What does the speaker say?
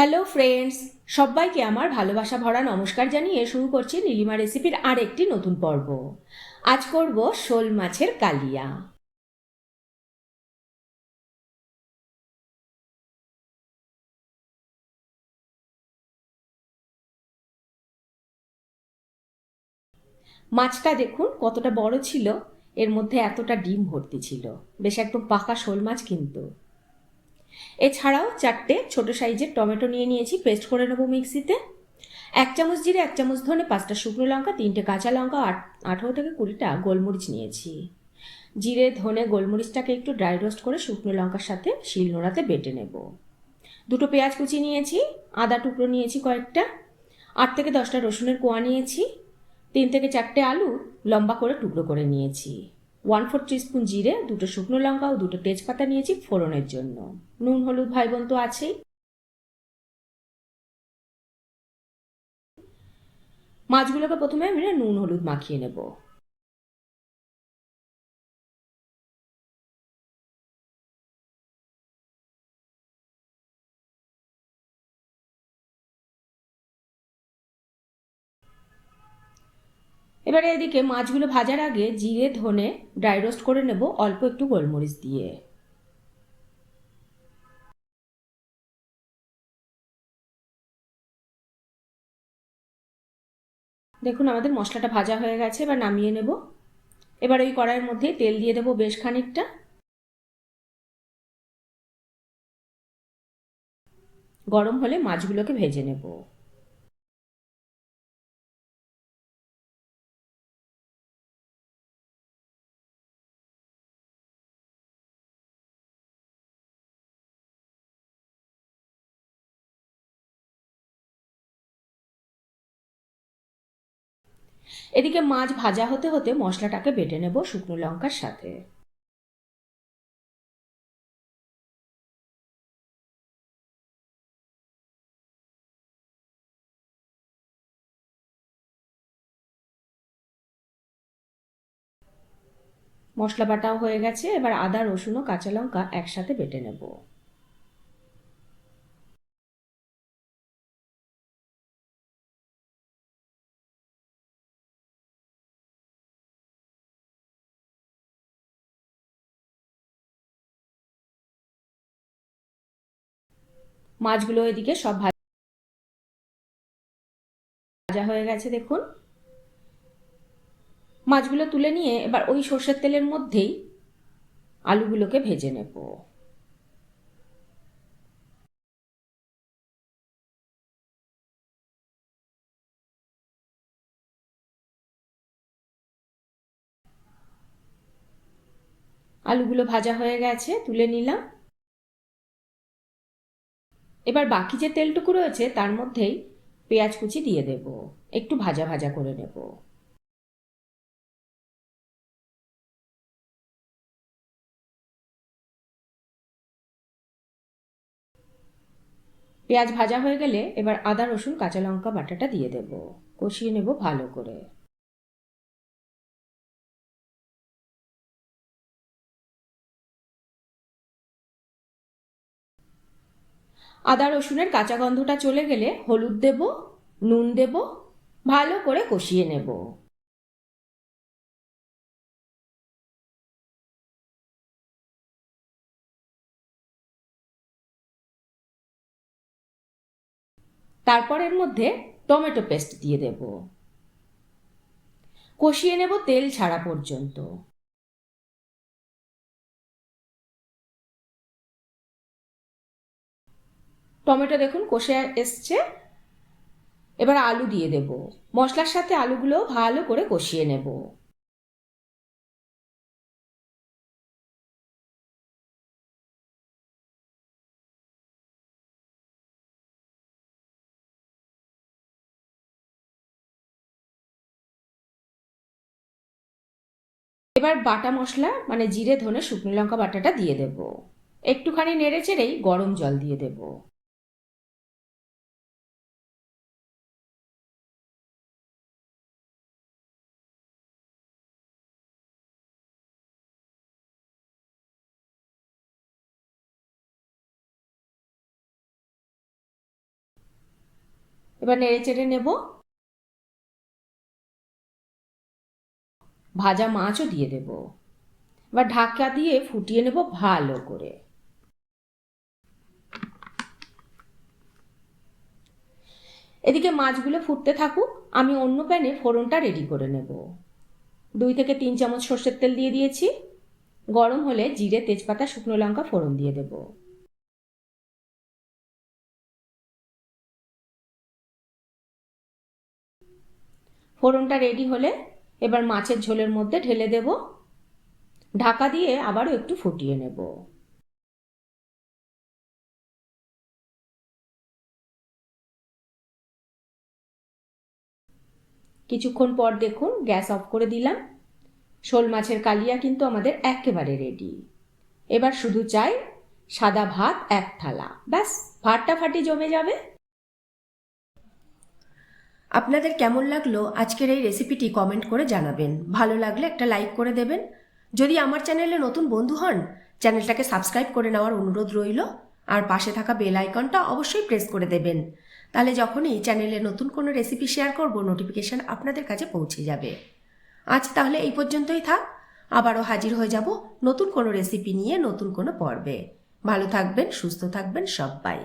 Hello friends সবাইকে আমার ভালোবাসা ভরা নমস্কার জানিয়ে শুরু করছি নীলিমা রেসিপির আরেকটি নতুন পর্ব। আজ করব শোল মাছের কালিয়া। মাছটা দেখুন কতটা বড় ছিল, এর মধ্যে এতটা ডিম ভর্তি ছিল। বেশ একদম পাকা শোল মাছ কিন্তু। এছাড়াও চারটে ছোট সাইজের টমেটো নিয়ে নিয়েছি, পেস্ট করে নেব মিক্সিতে। এক চামচ জিরে, এক চামচ ধনে, পাঁচটা শুকনো লঙ্কা, তিনটে কাঁচা লঙ্কা, আট, আঠেরো থেকে কুড়িটা গোলমরিচ নিয়েছি। জিরে, ধনে, গোলমরিচটাকে একটু ড্রাই রোস্ট করে শুকনো লঙ্কার সাথে শিল নোড়াতে বেটে নেব। দুটো পেঁয়াজ কুচি নিয়েছি, আদা টুকরো নিয়েছি কয়েকটা, আট থেকে দশটা রসুনের কোয়া নিয়েছি, তিন থেকে চারটে আলু লম্বা করে টুকরো করে নিয়েছি। ওয়ান ফোর স্পুন জিরে, দুটো শুকনো লঙ্কা ও দুটো তেজপাতা নিয়েছি ফোড়নের জন্য। নুন, হলুদ ভাই বোন তো আছেই। মাছগুলোকে প্রথমে আমি নুন, হলুদ মাখিয়ে নেব। এবারে এদিকে মাছগুলো ভাজার আগে জিরে, ধনে ড্রাই রোস্ট করে নেব, অল্প একটু গোলমরিচ দিয়ে। দেখুন, আমাদের মশলাটা ভাজা হয়ে গেছে, এবার নামিয়ে নেব। এবার ওই কড়াইয়ের মধ্যে তেল দিয়ে দেবো বেশ খানিকটা। গরম হলে মাছগুলোকে ভেজে নেব। এদিকে মাছ ভাজা হতে হতে মশলাটাকে বেটে নেব শুকনো লঙ্কার সাথে। মশলা বাটাও হয়ে গেছে, এবার আদা, রসুন ও কাঁচা লঙ্কা একসাথে বেটে নেব। মাছগুলো এদিকে সব ভাজা হয়ে গেছে, দেখুন। মাছগুলো তুলে নিয়ে এবার ওই সর্ষের তেলের মধ্যেই আলুগুলোকে ভেজে নেব। আলুগুলো ভাজা হয়ে গেছে, তুলে নিলাম। এবার বাকি যে তেলটুকু রয়েছে, তার মধ্যেই পেঁয়াজ কুচি দিয়ে দেব। একটু ভাজা ভাজা করে নেব। পেঁয়াজ ভাজা হয়ে গেলে এবার আদা, রসুন, কাঁচা লঙ্কা, বাটাটা দিয়ে দেব। কষিয়ে নেব ভালো করে। আদা রসুনের কাঁচা গন্ধটা চলে গেলে হলুদ দেব, নুন দেব, ভালো করে কষিয়ে নেব। তারপর এর মধ্যে টমেটো পেস্ট দিয়ে দেব। কষিয়ে নেব তেল ছাড়া পর্যন্ত। টমেটো দেখুন কষে এসছে। এবার আলু দিয়ে দেব। মশলার সাথে আলুগুলো ভালো করে কষিয়ে নেব। এবার বাটা মশলা মানে জিরে, ধনে, শুকনো লঙ্কা বাটাটা দিয়ে দেব। একটুখানি নেড়ে চেড়েই গরম জল দিয়ে দেবো। এবার নেড়ে চেড়ে নেব। ভাজা মাছও দিয়ে দেব। এবার ঢাকা দিয়ে ফুটিয়ে নেব ভালো করে। এদিকে মাছগুলো ফুটতে থাকুক, আমি অন্য প্যানে ফোড়নটা রেডি করে নেব। দুই থেকে তিন চামচ সর্ষের তেল দিয়ে দিয়েছি। গরম হলে জিরে, তেজপাতা, শুকনো লঙ্কা ফোড়ন দিয়ে দেব। ফোড়নটা রেডি হলে এবার মাছের ঝোলের মধ্যে ঢেলে দেব। ঢাকা দিয়ে আবারও একটু ফুটিয়ে নেব। কিছুক্ষণ পর দেখুন গ্যাস অফ করে দিলাম। শোল মাছের কালিয়া কিন্তু আমাদের একেবারে রেডি এবার শুধু চাই সাদা ভাত এক থালা। ব্যাস, ভাতটা ফাটি জমে যাবে। আপনাদের কেমন লাগল আজকের এই রেসিপিটি কমেন্ট করে জানাবেন। ভালো লাগলে একটা লাইক করে দেবেন। যদি আমার চ্যানেলে নতুন বন্ধু হন চ্যানেলটাকে সাবস্ক্রাইব করে নেওয়ার অনুরোধ রইল। আর পাশে থাকা বেল আইকনটা অবশ্যই প্রেস করে দেবেন। তাহলে যখনই চ্যানেলে নতুন কোনো রেসিপি শেয়ার করব নোটিফিকেশন আপনাদের কাছে পৌঁছে যাবে। আজ তাহলে এই পর্যন্তই থাক। আবারও হাজির হয়ে যাব নতুন কোনো রেসিপি নিয়ে নতুন কোনো পর্বে। ভালো থাকবেন, সুস্থ থাকবেন সবাই।